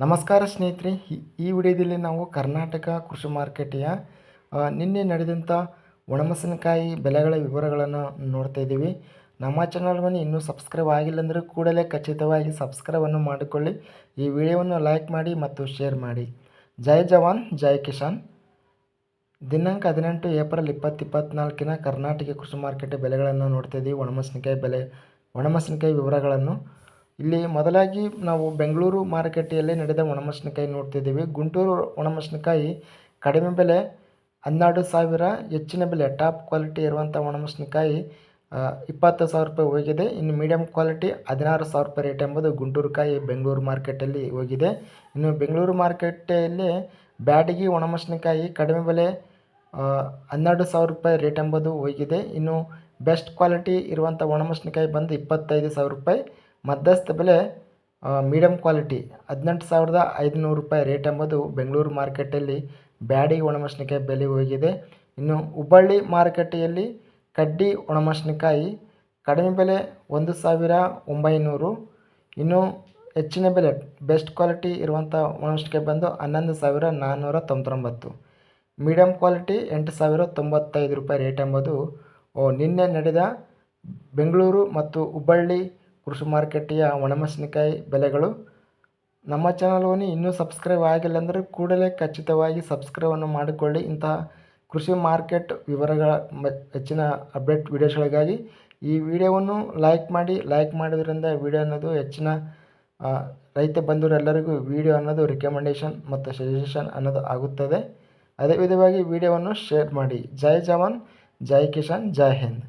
ನಮಸ್ಕಾರ ಸ್ನೇಹಿತರೆ. ಈ- ವಿಡಿಯೋದಲ್ಲಿ ನಾವು ಕರ್ನಾಟಕ ಕೃಷಿ ಮಾರುಕಟ್ಟೆಯ ನಿನ್ನೆ ನಡೆದಂಥ ಒಣಮೆಣಸಿನಕಾಯಿ ಬೆಲೆಗಳ ವಿವರಗಳನ್ನು ನೋಡ್ತಾ ಇದ್ದೀವಿ. ನಮ್ಮ ಚಾನಲ್ವನ್ನು ಇನ್ನೂ ಸಬ್ಸ್ಕ್ರೈಬ್ ಆಗಿಲ್ಲ ಅಂದರೆ ಕೂಡಲೇ ಖಚಿತವಾಗಿ ಸಬ್ಸ್ಕ್ರೈಬನ್ನು ಮಾಡಿಕೊಳ್ಳಿ. ಈ ವಿಡಿಯೋವನ್ನು ಲೈಕ್ ಮಾಡಿ ಮತ್ತು ಶೇರ್ ಮಾಡಿ. ಜೈ ಜವಾನ್, ಜೈ ಕಿಸಾನ್. ದಿನಾಂಕ ಹದಿನೆಂಟು ಏಪ್ರಿಲ್ ಇಪ್ಪತ್ತು ಇಪ್ಪತ್ತ್ನಾಲ್ಕಿನ ಕರ್ನಾಟಕ ಕೃಷಿ ಮಾರುಕಟ್ಟೆ ಬೆಲೆಗಳನ್ನು ನೋಡ್ತಾ ಇದ್ದೀವಿ. ಒಣಮೆಣಸಿನಕಾಯಿ ಬೆಲೆ, ಒಣಮೆಣಸಿನಕಾಯಿ ವಿವರಗಳನ್ನು. ಇಲ್ಲಿ ಮೊದಲಾಗಿ ನಾವು ಬೆಂಗಳೂರು ಮಾರುಕಟ್ಟೆಯಲ್ಲಿ ನಡೆದ ಒಣಮೆಣಸಿನಕಾಯಿ ನೋಡ್ತಿದ್ದೀವಿ. ಗುಂಟೂರು ಒಣಮೆಣಸಿನಕಾಯಿ ಕಡಿಮೆ ಬೆಲೆ, ಹನ್ನೆರಡು ಸಾವಿರ ಹೆಚ್ಚಿನ ಬೆಲೆ, ಟಾಪ್ ಕ್ವಾಲಿಟಿ ಇರುವಂಥ ಒಣಮೆಣಸಿನಕಾಯಿ ಇಪ್ಪತ್ತು ಸಾವಿರ ರೂಪಾಯಿ ಹೋಗಿದೆ. ಇನ್ನು ಮೀಡಿಯಮ್ ಕ್ವಾಲಿಟಿ ಹದಿನಾರು ಸಾವಿರ ರೂಪಾಯಿ ರೇಟ್ ಎಂಬುದು ಗುಂಟೂರು ಕಾಯಿ ಬೆಂಗಳೂರು ಮಾರ್ಕೆಟಲ್ಲಿ ಹೋಗಿದೆ. ಇನ್ನು ಬೆಂಗಳೂರು ಮಾರುಕಟ್ಟೆಯಲ್ಲಿ ಬ್ಯಾಡಗಿ ಒಣಮೆಣಸಿನಕಾಯಿ ಕಡಿಮೆ ಬೆಲೆ ಹನ್ನೆರಡು ಸಾವಿರ ರೂಪಾಯಿ ರೇಟ್ ಎಂಬುದು ಹೋಗಿದೆ. ಇನ್ನು ಬೆಸ್ಟ್ ಕ್ವಾಲಿಟಿ ಇರುವಂಥ ಒಣಮೆಣಸಿನಕಾಯಿ ಬಂದು ಇಪ್ಪತ್ತೈದು ಸಾವಿರ ರೂಪಾಯಿ. ಮಧ್ಯಸ್ಥ ಬೆಲೆ ಮೀಡಿಯಂ ಕ್ವಾಲಿಟಿ ಹದಿನೆಂಟು ಸಾವಿರದ ಐದುನೂರು ರೂಪಾಯಿ ರೇಟ್ ಎಂಬುದು ಬೆಂಗಳೂರು ಮಾರ್ಕೆಟಲ್ಲಿ ಬ್ಯಾಡಿ ಒಣಮೆಣಸಿನಕಾಯಿ ಬೆಲೆ ಹೋಗಿದೆ. ಇನ್ನು ಹುಬ್ಬಳ್ಳಿ ಮಾರುಕಟ್ಟೆಯಲ್ಲಿ ಕಡ್ಡಿ ಒಣಮೆಣಸಿನಕಾಯಿ ಕಡಿಮೆ ಬೆಲೆ ಒಂದು ಸಾವಿರ ಒಂಬೈನೂರು. ಇನ್ನು ಹೆಚ್ಚಿನ ಬೆಲೆ ಬೆಸ್ಟ್ ಕ್ವಾಲಿಟಿ ಇರುವಂಥ ಒಣಮೆಣಸಿನಕಾಯಿ ಬಂದು ಹನ್ನೊಂದು ಸಾವಿರ ನಾನ್ನೂರ ತೊಂಬತ್ತೊಂಬತ್ತು. ಮೀಡಿಯಂ ಕ್ವಾಲಿಟಿ ಎಂಟು ಸಾವಿರ ತೊಂಬತ್ತೈದು ರೂಪಾಯಿ ರೇಟ್ ಎಂಬುದು ನಿನ್ನೆ ನಡೆದ ಬೆಂಗಳೂರು ಮತ್ತು ಹುಬ್ಬಳ್ಳಿ ಕೃಷಿ ಮಾರುಕಟ್ಟೆಯ ಒಣಮೆಣಸಿನಕಾಯಿ ಬೆಲೆಗಳು. ನಮ್ಮ ಚಾನಲ್ವನ್ನು ಇನ್ನೂ ಸಬ್ಸ್ಕ್ರೈಬ್ ಆಗಿಲ್ಲ ಅಂದರೆ ಕೂಡಲೇ ಖಚಿತವಾಗಿ ಸಬ್ಸ್ಕ್ರೈಬನ್ನು ಮಾಡಿಕೊಳ್ಳಿ. ಇಂತಹ ಕೃಷಿ ಮಾರ್ಕೆಟ್ ವಿವರಗಳ ಹೆಚ್ಚಿನ ಅಪ್ಡೇಟ್ ವಿಡಿಯೋಸ್ಗಳಿಗಾಗಿ ಈ ವಿಡಿಯೋವನ್ನು ಲೈಕ್ ಮಾಡಿ, ಲೈಕ್ ಮಾಡೋದ್ರಿಂದ ವಿಡಿಯೋ ಅನ್ನೋದು ಹೆಚ್ಚಿನ ರೈತ ಬಂಧುರೆಲ್ಲರಿಗೂ ವಿಡಿಯೋ ಅನ್ನೋದು ರಿಕಮೆಂಡೇಷನ್ ಮತ್ತು ಸಜೆಷನ್ ಅನ್ನೋದು ಆಗುತ್ತದೆ. ಅದೇ ವಿಧವಾಗಿ ವಿಡಿಯೋವನ್ನು ಶೇರ್ ಮಾಡಿ. ಜೈ ಜವಾನ್, ಜೈ ಕಿಸಾನ್, ಜೈ ಹಿಂದ್.